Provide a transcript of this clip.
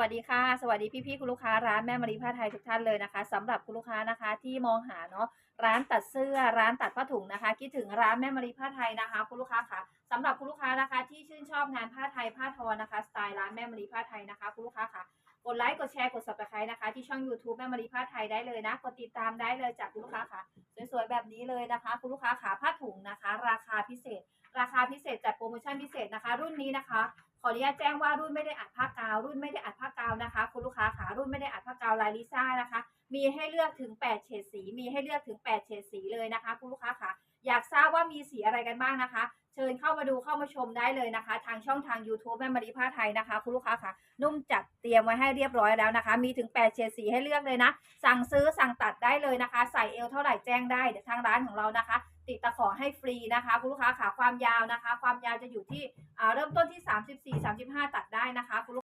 วัสดีค่ะ สวัสดีพี่ๆคุณลูกค้าร้านแม่มารีผ้าไทยทุกท่านเลยนะคะสำหรับคุณลูกค้านะคะที่มองหาเนาะร้านตัดเสื้อร้านตัดผ้าถุงนะคะ คิดถึงร้านแม่มารีผ้าไทยนะคะคุณลูกค้าค่ะสำหรับคุณลูกค้านะคะ ที่ชื่นชอบงานผ้าไทยผ้าทอนะคะสไตล์ร้านแม่มารีผ้าไทยนะคะคุณลูกค้าค่ะกดไลค์กดแชร์กด subscribe นะคะ ที่ช่อง YouTube แม่มารีผ้าไทยได้เลยนะ กดติดตามได้เลยจากคุณลูกค้าค่ะ สวยๆ แบบนี้เลยนะคะ คุณลูกค้าขาผ้าถุงนะคะ ราคาพิเศษ ราคาพิเศษจัดโปรโมชั่นพิเศษนะคะ รุ่นนี้นะคะ ขออนุญาตแจ้งว่ารุ่นไม่ได้อัดผ้ากาว รุ่นไม่ได้อัด นะคะ คุณลูกค้าขารุ่นไม่ได้อัดผ้ากาวลายลิซ่านะคะ มีให้เลือกถึง 8 เฉดสี มีให้เลือกถึง 8 เฉดสีเลยนะคะ คุณลูกค้าขาอยากทราบว่ามีสีอะไรกันบ้างนะคะ เชิญเข้ามาดูเข้ามาชมได้เลยนะคะ ทางช่องทาง YouTube แม่มารีผ้าไทยนะคะ คุณลูกค้าค่ะ นุ่มจัดเตรียมไว้ให้เรียบร้อยแล้วนะคะ มีถึง 8 เฉดสีให้เลือกเลยนะ สั่งซื้อสั่งตัดได้เลยนะคะ ใส่เอวเท่าไหร่แจ้งได้เดี๋ยวทางร้านของเรานะคะ ติดตะขอให้ฟรีนะคะ คุณลูกค้าขาความยาวนะคะ ความยาวจะอยู่ที่เริ่มต้นที่ 34 35 ตัดได้นะคะคุณลูก